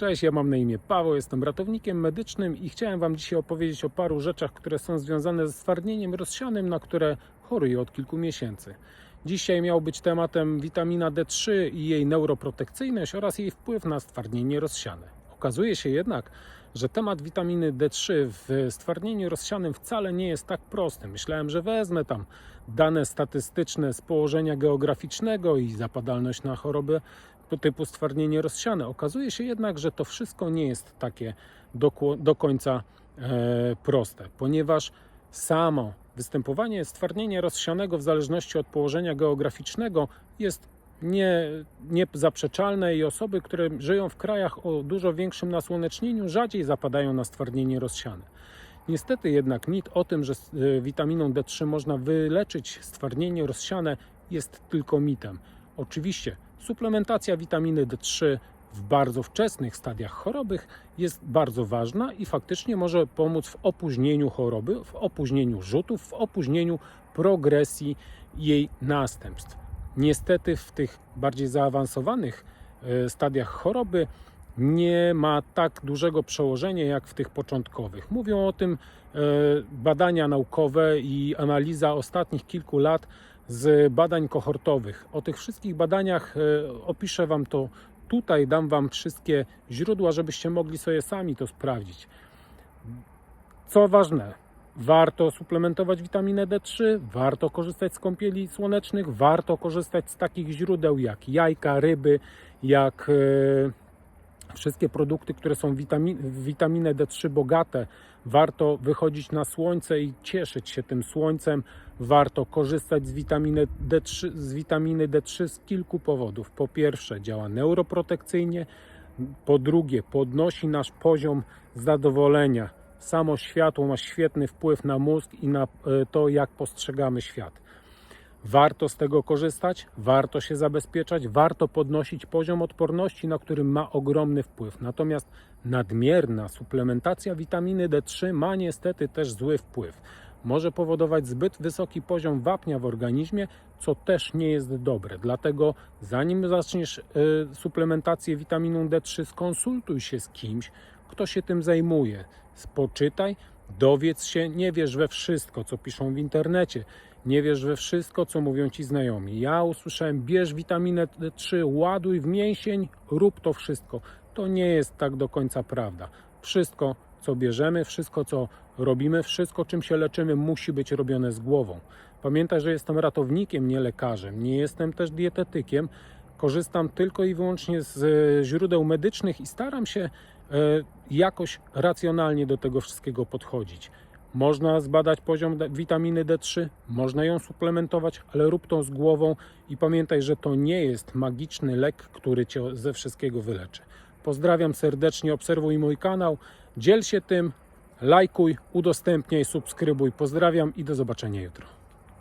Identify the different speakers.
Speaker 1: Cześć, ja mam na imię Paweł, jestem ratownikiem medycznym i chciałem Wam dzisiaj opowiedzieć o paru rzeczach, które są związane ze stwardnieniem rozsianym, na które choruję od kilku miesięcy. Dzisiaj miał być tematem witamina D3 i jej neuroprotekcyjność oraz jej wpływ na stwardnienie rozsiane. Okazuje się jednak, że temat witaminy D3 w stwardnieniu rozsianym wcale nie jest tak prosty. Myślałem, że wezmę tam dane statystyczne z położenia geograficznego i zapadalność na choroby typu stwardnienie rozsiane. Okazuje się jednak, że to wszystko nie jest takie do, do końca e, proste, ponieważ samo występowanie stwardnienia rozsianego w zależności od położenia geograficznego jest nie, niezaprzeczalne i osoby, które żyją w krajach o dużo większym nasłonecznieniu, rzadziej zapadają na stwardnienie rozsiane. Niestety jednak mit o tym, że e, witaminą D3 można wyleczyć stwardnienie rozsiane jest tylko mitem. Oczywiście suplementacja witaminy D3 w bardzo wczesnych stadiach choroby jest bardzo ważna i faktycznie może pomóc w opóźnieniu choroby, w opóźnieniu rzutów, w opóźnieniu progresji jej następstw. Niestety w tych bardziej zaawansowanych e, stadiach choroby nie ma tak dużego przełożenia jak w tych początkowych. Mówią o tym e, badania naukowe i analiza ostatnich kilku lat z badań kohortowych. O tych wszystkich badaniach e, opiszę Wam to tutaj, dam Wam wszystkie źródła, żebyście mogli sobie sami to sprawdzić. Co ważne, warto suplementować witaminę D3, warto korzystać z kąpieli słonecznych, warto korzystać z takich źródeł jak jajka, ryby, jak e, wszystkie produkty, które są witamin, witaminę D3 bogate. Warto wychodzić na słońce i cieszyć się tym słońcem. Warto korzystać z witaminy D3, z witaminy D3 z kilku powodów. Po pierwsze, działa neuroprotekcyjnie. Po drugie, podnosi nasz poziom zadowolenia. Samo światło ma świetny wpływ na mózg i na e, to, jak postrzegamy świat. Warto z tego korzystać, warto się zabezpieczać, warto podnosić poziom odporności, na którym ma ogromny wpływ. Natomiast nadmierna suplementacja witaminy D3 ma niestety też zły wpływ. Może powodować zbyt wysoki poziom wapnia w organizmie, co też nie jest dobre. Dlatego, zanim zaczniesz y, suplementację witaminą D3, skonsultuj się z kimś, kto się tym zajmuje. Poczytaj, dowiedz się, nie wierz we wszystko, co piszą w internecie. Nie wierz we wszystko, co mówią ci znajomi. Ja usłyszałem, bierz witaminę D3, ładuj w mięsień, rób to wszystko. To nie jest tak do końca prawda. Wszystko, co bierzemy, wszystko, co robimy, wszystko, czym się leczymy, musi być robione z głową. Pamiętaj, że jestem ratownikiem, nie lekarzem. Nie jestem też dietetykiem. Korzystam tylko i wyłącznie z e, źródeł medycznych i staram się jakoś racjonalnie do tego wszystkiego podchodzić. Można zbadać poziom witaminy D3, można ją suplementować, ale rób to z głową i pamiętaj, że to nie jest magiczny lek, który cię ze wszystkiego wyleczy. Pozdrawiam serdecznie, obserwuj mój kanał, dziel się tym, lajkuj, udostępniaj, subskrybuj. Pozdrawiam i do zobaczenia jutro.